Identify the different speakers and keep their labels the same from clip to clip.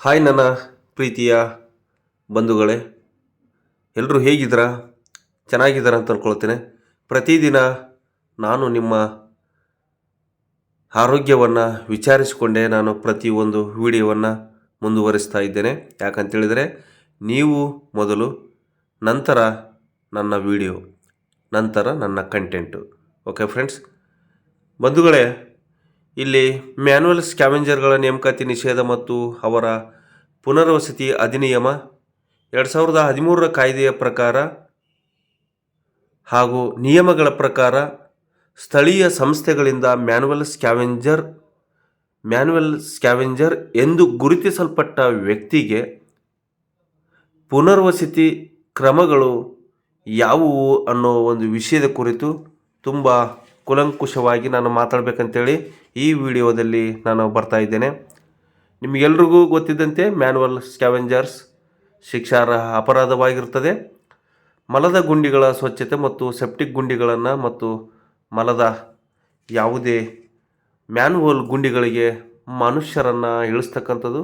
Speaker 1: Hi ನನ್ನ ಪ್ರೀತಿಯ ಬಂಧುಗಳೇ ಎಲ್ಲರೂ ಹೇಗಿದ್ದೀರಾ? ಚೆನ್ನಾಗಿದ್ದೀರಾ ಅಂತ ಅಂದ್ಕೊಳ್ತೇನೆ ಪ್ರತಿದಿನ ನಾನು ನಿಮ್ಮ ಆರೋಗ್ಯವನ್ನು ವಿಚಾರಿಸಿಕೊಂಡೇ ನಾನು ಪ್ರತಿಯೊಂದು ವಿಡಿಯೋವನ್ನು ಮುಂದುವರಿಸ್ತಾ ಇದ್ದೇನೆ. ಯಾಕಂತೇಳಿದರೆ, ನೀವು ಮೊದಲು ನಂತರ ನನ್ನ ವಿಡಿಯೋ, ನಂತರ ನನ್ನ ಕಂಟೆಂಟು. ಓಕೆ ಫ್ರೆಂಡ್ಸ್, ಬಂಧುಗಳೇ ಇಲ್ಲಿ ಮ್ಯಾನುವಲ್ ಸ್ಕ್ಯಾವೆಂಜರ್ಗಳ ನೇಮಕಾತಿ ನಿಷೇಧ ಮತ್ತು ಅವರ ಪುನರ್ವಸತಿ ಅಧಿನಿಯಮ ಎರಡು ಸಾವಿರದ ಹದಿಮೂರರ ಕಾಯ್ದೆಯ ಪ್ರಕಾರ ಹಾಗೂ ನಿಯಮಗಳ ಪ್ರಕಾರ ಸ್ಥಳೀಯ ಸಂಸ್ಥೆಗಳಿಂದ ಮ್ಯಾನುವಲ್ ಸ್ಕ್ಯಾವೆಂಜರ್ ಮ್ಯಾನುವಲ್ ಸ್ಕ್ಯಾವೆಂಜರ್ ಎಂದು ಗುರುತಿಸಲ್ಪಟ್ಟ ವ್ಯಕ್ತಿಗೆ ಪುನರ್ವಸತಿ ಕ್ರಮಗಳು ಯಾವುವು ಅನ್ನೋ ಒಂದು ವಿಷಯದ ಕುರಿತು ತುಂಬ ಕುಲಂಕುಷವಾಗಿ ನಾನು ಮಾತಾಡಬೇಕಂತೇಳಿ ಈ ವಿಡಿಯೋದಲ್ಲಿ ನಾನು ಬರ್ತಾ ಇದ್ದೇನೆ. ನಿಮಗೆಲ್ರಿಗೂ ಗೊತ್ತಿದ್ದಂತೆ ಮ್ಯಾನುವಲ್ ಸ್ಕ್ಯಾವೆಂಜರ್ಸ್ ಶಿಕ್ಷಾರ್ಹ ಅಪರಾಧವಾಗಿರುತ್ತದೆ. ಮಲದ ಗುಂಡಿಗಳ ಸ್ವಚ್ಛತೆ ಮತ್ತು ಸೆಪ್ಟಿಕ್ ಗುಂಡಿಗಳನ್ನು ಮತ್ತು ಮಲದ ಯಾವುದೇ ಮ್ಯಾನ್ಹೋಲ್ ಗುಂಡಿಗಳಿಗೆ ಮನುಷ್ಯರನ್ನು ಇಳಿಸ್ತಕ್ಕಂಥದ್ದು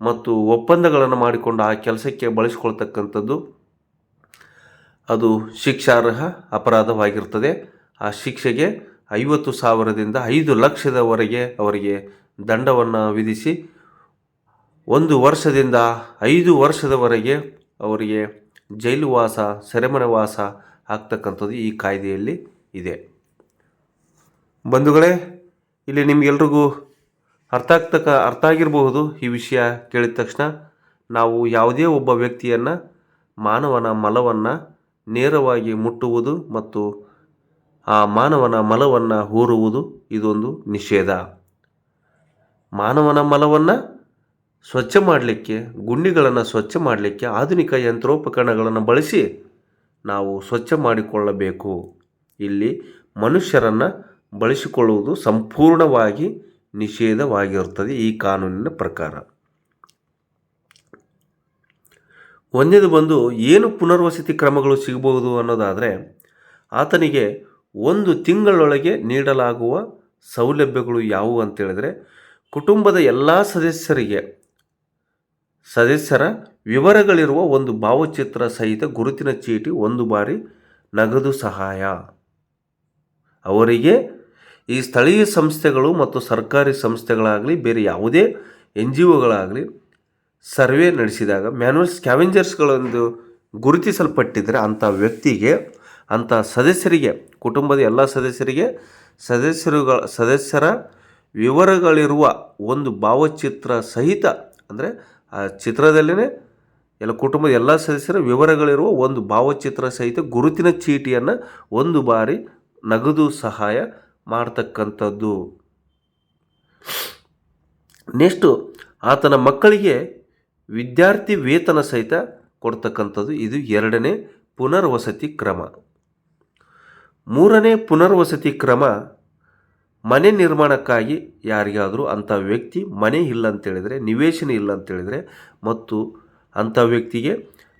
Speaker 1: ಮತ್ತು ಒಪ್ಪಂದಗಳನ್ನು ಮಾಡಿಕೊಂಡು ಆ ಕೆಲಸಕ್ಕೆ ಬಳಸ್ಕೊಳ್ತಕ್ಕಂಥದ್ದು ಅದು ಶಿಕ್ಷಾರ್ಹ ಅಪರಾಧವಾಗಿರ್ತದೆ ಆ ಶಿಕ್ಷೆಗೆ ಐವತ್ತು ಸಾವಿರದಿಂದ ಐದು ಲಕ್ಷದವರೆಗೆ ಅವರಿಗೆ ದಂಡವನ್ನು ವಿಧಿಸಿ ಒಂದು ವರ್ಷದಿಂದ ಐದು ವರ್ಷದವರೆಗೆ ಅವರಿಗೆ ಜೈಲು ವಾಸ ಸೆರೆಮನೆ ವಾಸ ಆಗ್ತಕ್ಕಂಥದ್ದು ಈ ಕಾಯ್ದೆಯಲ್ಲಿ ಇದೆ. ಬಂಧುಗಳೇ, ಇಲ್ಲಿ ನಿಮಗೆಲ್ರಿಗೂ ಅರ್ಥ ಆಗ್ತಕ್ಕ, ಅರ್ಥ ಆಗಿರಬಹುದು ಈ ವಿಷಯ ಕೇಳಿದ ತಕ್ಷಣ. ನಾವು ಯಾವುದೇ ಒಬ್ಬ ವ್ಯಕ್ತಿಯನ್ನು, ಮಾನವನ ಮಲವನ್ನು ನೇರವಾಗಿ ಮುಟ್ಟುವುದು ಮತ್ತು ಆ ಮಾನವನ ಮಲವನ್ನು ಹೂರುವುದು ಇದೊಂದು ನಿಷೇಧ. ಮಾನವನ ಮಲವನ್ನು ಸ್ವಚ್ಛ ಮಾಡಲಿಕ್ಕೆ, ಗುಂಡಿಗಳನ್ನು ಸ್ವಚ್ಛ ಮಾಡಲಿಕ್ಕೆ ಆಧುನಿಕ ಯಂತ್ರೋಪಕರಣಗಳನ್ನು ಬಳಸಿ ನಾವು ಸ್ವಚ್ಛ ಮಾಡಿಕೊಳ್ಳಬೇಕು. ಇಲ್ಲಿ ಮನುಷ್ಯರನ್ನು ಬಳಸಿಕೊಳ್ಳುವುದು ಸಂಪೂರ್ಣವಾಗಿ ನಿಷೇಧವಾಗಿರುತ್ತದೆ ಈ ಕಾನೂನಿನ ಪ್ರಕಾರ. ಒಂದೇದು ಬಂದು ಏನು ಪುನರ್ವಸತಿ ಕ್ರಮಗಳು ಸಿಗಬಹುದು ಅನ್ನೋದಾದರೆ, ಆತನಿಗೆ ಒಂದು ತಿಂಗಳೊಳಗೆ ನೀಡಲಾಗುವ ಸೌಲಭ್ಯಗಳು ಯಾವುವು ಅಂತೇಳಿದರೆ ಕುಟುಂಬದ ಎಲ್ಲ ಸದಸ್ಯರಿಗೆ, ಸದಸ್ಯರ ವಿವರಗಳಿರುವ ಒಂದು ಭಾವಚಿತ್ರ ಸಹಿತ ಗುರುತಿನ ಚೀಟಿ ಒಂದು ಬಾರಿ ನಗದು ಸಹಾಯ. ಅವರಿಗೆ ಈ ಸ್ಥಳೀಯ ಸಂಸ್ಥೆಗಳು ಮತ್ತು ಸರ್ಕಾರಿ ಸಂಸ್ಥೆಗಳಾಗಲಿ, ಬೇರೆ ಯಾವುದೇ ಎನ್ ಜಿ ಒಗಳಾಗಲಿ ಸರ್ವೆ ನಡೆಸಿದಾಗ ಮ್ಯಾನ್ಯಲ್ ಸ್ಕ್ಯಾವೆಂಜರ್ಸ್ಗಳೊಂದು ಗುರುತಿಸಲ್ಪಟ್ಟಿದ್ದರೆ ಅಂಥ ವ್ಯಕ್ತಿಗೆ ಅಂಥ ಸದಸ್ಯರಿಗೆ, ಕುಟುಂಬದ ಎಲ್ಲ ಸದಸ್ಯರಿಗೆ ಸದಸ್ಯರುಗಳ, ಸದಸ್ಯರ ವಿವರಗಳಿರುವ ಒಂದು ಭಾವಚಿತ್ರ ಸಹಿತ, ಅಂದರೆ ಆ ಚಿತ್ರದಲ್ಲೇ ಎಲ್ಲ ಕುಟುಂಬದ ಎಲ್ಲ ಸದಸ್ಯರ ವಿವರಗಳಿರುವ ಒಂದು ಭಾವಚಿತ್ರ ಸಹಿತ ಗುರುತಿನ ಚೀಟಿಯನ್ನು ಒಂದು ಬಾರಿ ನಗದು ಸಹಾಯ ಮಾಡ್ತಕ್ಕಂಥದ್ದು. ನೆಕ್ಸ್ಟು, ಆತನ ಮಕ್ಕಳಿಗೆ ವಿದ್ಯಾರ್ಥಿ ವೇತನ ಸಹಿತ ಕೊಡ್ತಕ್ಕಂಥದ್ದು. ಇದು ಎರಡನೇ ಪುನರ್ವಸತಿ ಕ್ರಮ. ಮೂರನೇ ಪುನರ್ವಸತಿ ಕ್ರಮ, ಮನೆ ನಿರ್ಮಾಣಕ್ಕಾಗಿ ಯಾರಿಗಾದರೂ ಅಂಥ ವ್ಯಕ್ತಿ ಮನೆ ಇಲ್ಲ ಅಂತೇಳಿದರೆ ನಿವೇಶನ ಇಲ್ಲ ಅಂತೇಳಿದರೆ ಮತ್ತು ಅಂಥ ವ್ಯಕ್ತಿಗೆ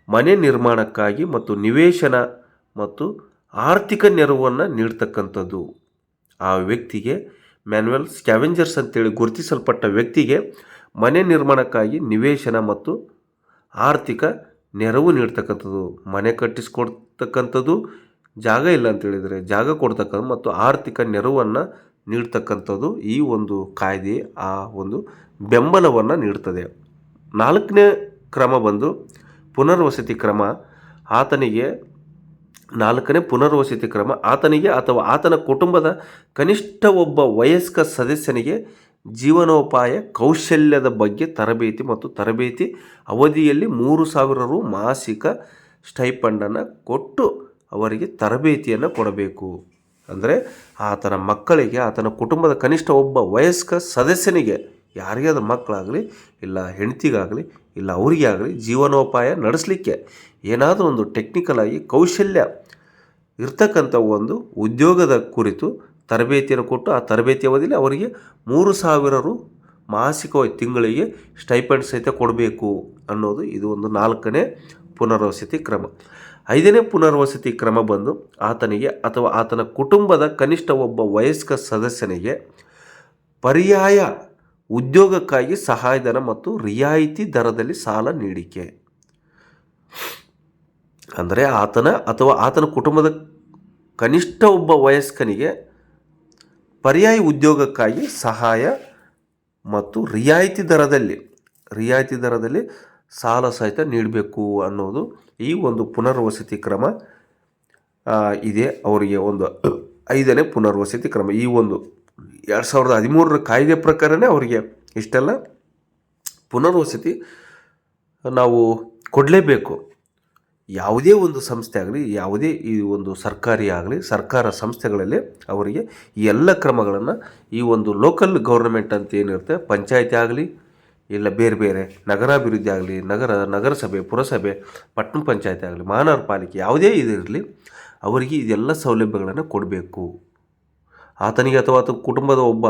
Speaker 1: ಮನೆ ನಿರ್ಮಾಣಕ್ಕಾಗಿ ಮತ್ತು ನಿವೇಶನ ಮತ್ತು ಆರ್ಥಿಕ ನೆರವನ್ನು ನೀಡ್ತಕ್ಕಂಥದ್ದು. ಆ ವ್ಯಕ್ತಿಗೆ ಮ್ಯಾನ್ಯಲ್ ಸ್ಕ್ಯಾವೆಂಜರ್ಸ್ ಅಂತೇಳಿ ಗುರುತಿಸಲ್ಪಟ್ಟ ವ್ಯಕ್ತಿಗೆ ಮನೆ ನಿರ್ಮಾಣಕ್ಕಾಗಿ ನಿವೇಶನ ಮತ್ತು ಆರ್ಥಿಕ ನೆರವು ನೀಡ್ತಕ್ಕಂಥದ್ದು. ಮನೆ ಕಟ್ಟಿಸ್ಕೊಡ್ತಕ್ಕಂಥದ್ದು ಜಾಗ ಇಲ್ಲ ಅಂತೇಳಿದರೆ ಜಾಗ ಕೊಡ್ತಕ್ಕಂಥ ಮತ್ತು ಆರ್ಥಿಕ ನೆರವನ್ನು ನೀಡ್ತಕ್ಕಂಥದ್ದು ಈ ಒಂದು ಕಾಯ್ದೆ, ಆ ಒಂದು ಬೆಂಬಲವನ್ನು ನೀಡ್ತದೆ. ನಾಲ್ಕನೇ ಕ್ರಮ ಬಂದು ಪುನರ್ವಸತಿ ಕ್ರಮ. ಆತನಿಗೆ ನಾಲ್ಕನೇ ಪುನರ್ವಸತಿ ಕ್ರಮ. ಆತನಿಗೆ ಅಥವಾ ಆತನ ಕುಟುಂಬದ ಕನಿಷ್ಠ ಒಬ್ಬ ವಯಸ್ಕ ಸದಸ್ಯನಿಗೆ ಜೀವನೋಪಾಯ, ಕೌಶಲ್ಯದ ಬಗ್ಗೆ ತರಬೇತಿ ಮತ್ತು ತರಬೇತಿ ಅವಧಿಯಲ್ಲಿ ಮೂರು ಸಾವಿರ ರು ಮಾಸಿಕ ಸ್ಟೈಪಂಡನ್ನು ಕೊಟ್ಟು ಅವರಿಗೆ ತರಬೇತಿಯನ್ನು ಕೊಡಬೇಕು. ಅಂದರೆ ಆತನ ಮಕ್ಕಳಿಗೆ, ಆತನ ಕುಟುಂಬದ ಕನಿಷ್ಠ ಒಬ್ಬ ವಯಸ್ಕ ಸದಸ್ಯನಿಗೆ ಯಾರಿಗೇ ಅದು ಮಕ್ಕಳಾಗಲಿ, ಇಲ್ಲ ಹೆಂಡತಿಗಾಗಲಿ, ಇಲ್ಲ ಅವರಿಗೆ ಆಗಲಿ ಜೀವನೋಪಾಯ ನಡೆಸಲಿಕ್ಕೆ ಏನಾದರೂ ಒಂದು ಟೆಕ್ನಿಕಲ್ ಆಗಿ ಕೌಶಲ್ಯ ಇರ್ತಕ್ಕಂಥ ಒಂದು ಉದ್ಯೋಗದ ಕುರಿತು ತರಬೇತಿಯನ್ನು ಕೊಟ್ಟು ಆ ತರಬೇತಿ ಅವಧಿಯಲ್ಲಿ ಅವರಿಗೆ ಮೂರು ಸಾವಿರ ರು ಮಾಸಿಕವಾಗಿ ತಿಂಗಳಿಗೆ ಸ್ಟೈಪೆಂಡ್ ಸಹಿತ ಕೊಡಬೇಕು ಅನ್ನೋದು ಇದು ಒಂದು ನಾಲ್ಕನೇ ಪುನರ್ವಸತಿ ಕ್ರಮ. ಐದನೇ ಪುನರ್ವಸತಿ ಕ್ರಮ ಬಂದು ಆತನಿಗೆ ಅಥವಾ ಆತನ ಕುಟುಂಬದ ಕನಿಷ್ಠ ಒಬ್ಬ ವಯಸ್ಕ ಸದಸ್ಯನಿಗೆ ಪರ್ಯಾಯ ಉದ್ಯೋಗಕ್ಕಾಗಿ ಸಹಾಯಧನ ಮತ್ತು ರಿಯಾಯಿತಿ ದರದಲ್ಲಿ ಸಾಲ ನೀಡಿಕೆ. ಅಂದರೆ ಆತನ ಅಥವಾ ಆತನ ಕುಟುಂಬದ ಕನಿಷ್ಠ ಒಬ್ಬ ವಯಸ್ಕನಿಗೆ ಪರ್ಯಾಯ ಉದ್ಯೋಗಕ್ಕಾಗಿ ಸಹಾಯ ಮತ್ತು ರಿಯಾಯಿತಿ ದರದಲ್ಲಿ ರಿಯಾಯಿತಿ ದರದಲ್ಲಿ ಸಾಲ ಸಹಿತ ನೀಡಬೇಕು ಅನ್ನೋದು ಈ ಒಂದು ಪುನರ್ವಸತಿ ಕ್ರಮ ಇದೆ. ಅವರಿಗೆ ಒಂದು ಐದನೇ ಪುನರ್ವಸತಿ ಕ್ರಮ. ಈ ಒಂದು ಎರಡು ಸಾವಿರದ ಹದಿಮೂರರ ಕಾಯ್ದೆ ಪ್ರಕಾರನೇ ಅವರಿಗೆ ಇಷ್ಟೆಲ್ಲ ಪುನರ್ವಸತಿ ನಾವು ಕೊಡಲೇಬೇಕು. ಯಾವುದೇ ಒಂದು ಸಂಸ್ಥೆ ಆಗಲಿ, ಯಾವುದೇ ಈ ಒಂದು ಸರ್ಕಾರಿ ಆಗಲಿ, ಸರ್ಕಾರ ಸಂಸ್ಥೆಗಳಲ್ಲಿ ಅವರಿಗೆ ಎಲ್ಲ ಕ್ರಮಗಳನ್ನು ಈ ಒಂದು ಲೋಕಲ್ ಗೌರ್ಮೆಂಟ್ ಅಂತ ಏನಿರುತ್ತೆ, ಪಂಚಾಯತಿ ಆಗಲಿ ಇಲ್ಲ ಬೇರೆ ಬೇರೆ ನಗರಾಭಿವೃದ್ಧಿ ಆಗಲಿ, ನಗರ, ನಗರಸಭೆ, ಪುರಸಭೆ, ಪಟ್ಟಣ ಪಂಚಾಯತಿ ಆಗಲಿ ಮಹಾನಗರ ಪಾಲಿಕೆ ಯಾವುದೇ ಇದಿರಲಿ ಅವರಿಗೆ ಇದೆಲ್ಲ ಸೌಲಭ್ಯಗಳನ್ನು ಕೊಡಬೇಕು. ಆತನಿಗೆ ಅಥವಾ ಆತ ಕುಟುಂಬದ ಒಬ್ಬ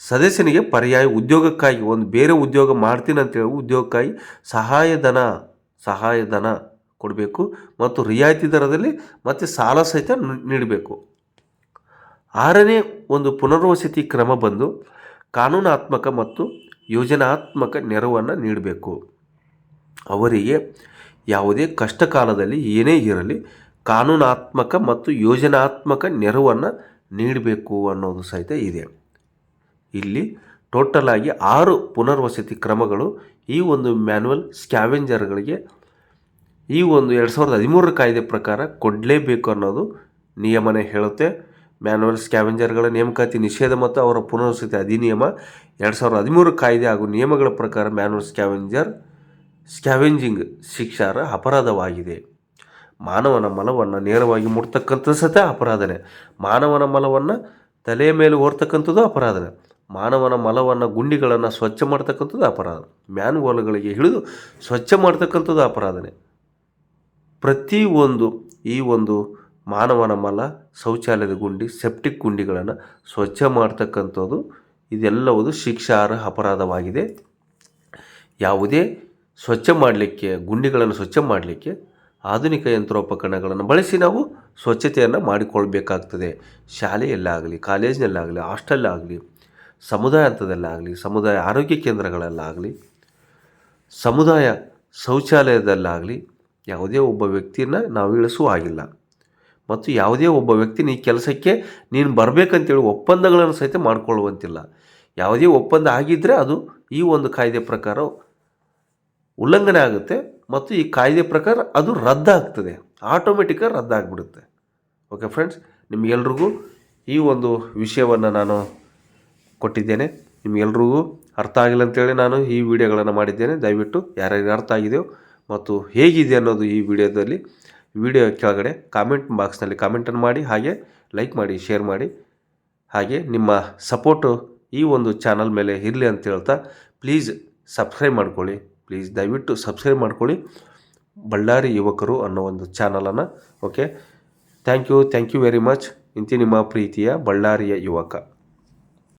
Speaker 1: ಸದಸ್ಯನಿಗೆ ಪರ್ಯಾಯ ಉದ್ಯೋಗಕ್ಕಾಗಿ, ಒಂದು ಬೇರೆ ಉದ್ಯೋಗ ಮಾಡ್ತೀನಿ ಅಂತೇಳಿ ಉದ್ಯೋಗಕ್ಕಾಗಿ ಸಹಾಯಧನ ಸಹಾಯಧನ ಕೊಡಬೇಕು ಮತ್ತು ರಿಯಾಯಿತಿ ದರದಲ್ಲಿ ಮತ್ತು ಸಾಲ ಸಹಿತ ನೀಡಬೇಕು. ಆರನೇ ಒಂದು ಪುನರ್ವಸತಿ ಕ್ರಮ ಬಂದು ಕಾನೂನಾತ್ಮಕ ಮತ್ತು ಯೋಜನಾತ್ಮಕ ನೆರವನ್ನು ನೀಡಬೇಕು. ಅವರಿಗೆ ಯಾವುದೇ ಕಷ್ಟ ಕಾಲದಲ್ಲಿ ಏನೇ ಇರಲಿ ಕಾನೂನಾತ್ಮಕ ಮತ್ತು ಯೋಜನಾತ್ಮಕ ನೆರವನ್ನು ನೀಡಬೇಕು ಅನ್ನೋದು ಸಹಿತ ಇದೆ. ಇಲ್ಲಿ ಟೋಟಲ್ ಆಗಿ ಆರು ಪುನರ್ವಸತಿ ಕ್ರಮಗಳು ಈ ಒಂದು ಮ್ಯಾನ್ಯುವಲ್ ಸ್ಕ್ಯಾವೆಂಜರ್ಗಳಿಗೆ ಈ ಒಂದು ಎರಡು ಸಾವಿರದ ಹದಿಮೂರರ ಕಾಯ್ದೆ ಪ್ರಕಾರ ಕೊಡಲೇಬೇಕು ಅನ್ನೋದು ನಿಯಮನೇ ಹೇಳುತ್ತೆ. ಮ್ಯಾನ್ಯುವಲ್ ಸ್ಕ್ಯಾವೆಂಜರ್ಗಳ ನೇಮಕಾತಿ ನಿಷೇಧ ಮತ್ತು ಅವರ ಪುನರ್ವಸತಿ ಅಧಿನಿಯಮ ಎರಡು ಸಾವಿರದ ಹದಿಮೂರು ಕಾಯ್ದೆ ಹಾಗೂ ನಿಯಮಗಳ ಪ್ರಕಾರ ಮ್ಯಾನುವಲ್ ಸ್ಕ್ಯಾವೆಂಜರ್ ಸ್ಕ್ಯಾವೆಂಜಿಂಗ್ ಶಿಕ್ಷಾರ ಅಪರಾಧವಾಗಿದೆ. ಮಾನವನ ಮಲವನ್ನು ನೇರವಾಗಿ ಮುಟ್ತಕ್ಕಂಥದ್ದು ಸತ ಅಪರಾಧನೆ. ಮಾನವನ ಮಲವನ್ನು ತಲೆಯ ಮೇಲೆ ಓರ್ತಕ್ಕಂಥದ್ದು ಅಪರಾಧನೆ. ಮಾನವನ ಮಲವನ್ನು ಗುಂಡಿಗಳನ್ನು ಸ್ವಚ್ಛ ಮಾಡ್ತಕ್ಕಂಥದ್ದು ಅಪರಾಧ. ಮ್ಯಾನುವಲ್ಗಳಿಗೆ ಹಿಡಿದು ಸ್ವಚ್ಛ ಮಾಡ್ತಕ್ಕಂಥದ್ದು ಅಪರಾಧನೇ. ಪ್ರತಿಯೊಂದು ಈ ಒಂದು ಮಾನವನ ಮಲ, ಶೌಚಾಲಯದ ಗುಂಡಿ ಸೆಪ್ಟಿಕ್ ಗುಂಡಿಗಳನ್ನು ಸ್ವಚ್ಛ ಮಾಡ್ತಕ್ಕಂಥದ್ದು ಇದೆಲ್ಲವುದು ಶಿಕ್ಷಾರ್ಹ ಅಪರಾಧವಾಗಿದೆ. ಯಾವುದೇ ಸ್ವಚ್ಛ ಮಾಡಲಿಕ್ಕೆ, ಗುಂಡಿಗಳನ್ನು ಸ್ವಚ್ಛ ಮಾಡಲಿಕ್ಕೆ ಆಧುನಿಕ ಯಂತ್ರೋಪಕರಣಗಳನ್ನು ಬಳಸಿ ನಾವು ಸ್ವಚ್ಛತೆಯನ್ನು ಮಾಡಿಕೊಳ್ಬೇಕಾಗ್ತದೆ. ಶಾಲೆಯಲ್ಲಾಗಲಿ, ಕಾಲೇಜಿನಲ್ಲಾಗಲಿ, ಹಾಸ್ಟೆಲ್ಲಾಗಲಿ, ಸಮುದಾಯ ಹಂತದಲ್ಲಾಗಲಿ, ಸಮುದಾಯ ಆರೋಗ್ಯ ಕೇಂದ್ರಗಳಲ್ಲಾಗಲಿ, ಸಮುದಾಯ ಶೌಚಾಲಯದಲ್ಲಾಗಲಿ ಯಾವುದೇ ಒಬ್ಬ ವ್ಯಕ್ತಿಯನ್ನು ನಾವು ಇಳಿಸುವ ಹಾಗಿಲ್ಲ ಮತ್ತು ಯಾವುದೇ ಒಬ್ಬ ವ್ಯಕ್ತಿನ ಈ ಕೆಲಸಕ್ಕೆ ನೀನು ಬರಬೇಕಂತೇಳಿ ಒಪ್ಪಂದಗಳನ್ನು ಸಹಿತ ಮಾಡಿಕೊಳ್ಳುವಂತಿಲ್ಲ. ಯಾವುದೇ ಒಪ್ಪಂದ ಆಗಿದ್ದರೆ ಅದು ಈ ಒಂದು ಕಾಯ್ದೆ ಪ್ರಕಾರ ಉಲ್ಲಂಘನೆ ಆಗುತ್ತೆ ಮತ್ತು ಈ ಕಾಯ್ದೆ ಪ್ರಕಾರ ಅದು ರದ್ದಾಗ್ತದೆ. ಆಟೋಮೆಟಿಕಾಗಿ ರದ್ದಾಗ್ಬಿಡುತ್ತೆ. ಓಕೆ ಫ್ರೆಂಡ್ಸ್, ನಿಮಗೆಲ್ರಿಗೂ ಈ ಒಂದು ವಿಷಯವನ್ನು ನಾನು ಕೊಟ್ಟಿದ್ದೇನೆ. ನಿಮಗೆಲ್ರಿಗೂ ಅರ್ಥ ಆಗಿಲ್ಲ ಅಂತೇಳಿ ನಾನು ಈ ವಿಡಿಯೋಗಳನ್ನು ಮಾಡಿದ್ದೇನೆ. ದಯವಿಟ್ಟು ಯಾರ್ಯಾರಿಗೆ ಅರ್ಥ ಆಗಿದೆಯೋ ಮತ್ತು ಹೇಗಿದೆ ಅನ್ನೋದು ಈ ವಿಡಿಯೋದಲ್ಲಿ ವಿಡಿಯೋ ಕೆಳಗಡೆ ಕಾಮೆಂಟ್ ಬಾಕ್ಸ್ನಲ್ಲಿ ಕಾಮೆಂಟನ್ನು ಮಾಡಿ, ಹಾಗೆ ಲೈಕ್ ಮಾಡಿ ಶೇರ್ ಮಾಡಿ. ಹಾಗೆ ನಿಮ್ಮ ಸಪೋರ್ಟು ಈ ಒಂದು ಚಾನಲ್ ಮೇಲೆ ಇರಲಿ ಅಂತ ಹೇಳ್ತಾ ಪ್ಲೀಸ್ ಸಬ್ಸ್ಕ್ರೈಬ್ ಮಾಡ್ಕೊಳ್ಳಿ. ಪ್ಲೀಸ್ ದಯವಿಟ್ಟು ಸಬ್ಸ್ಕ್ರೈಬ್ ಮಾಡ್ಕೊಳ್ಳಿ. ಬಳ್ಳಾರಿ ಯುವಕರು ಅನ್ನೋ ಒಂದು ಚಾನಲನ್ನು okay thank you thank you very much ಇಂತಿ ನಿಮ್ಮ ಪ್ರೀತಿಯ ಬಳ್ಳಾರಿಯ ಯುವಕ.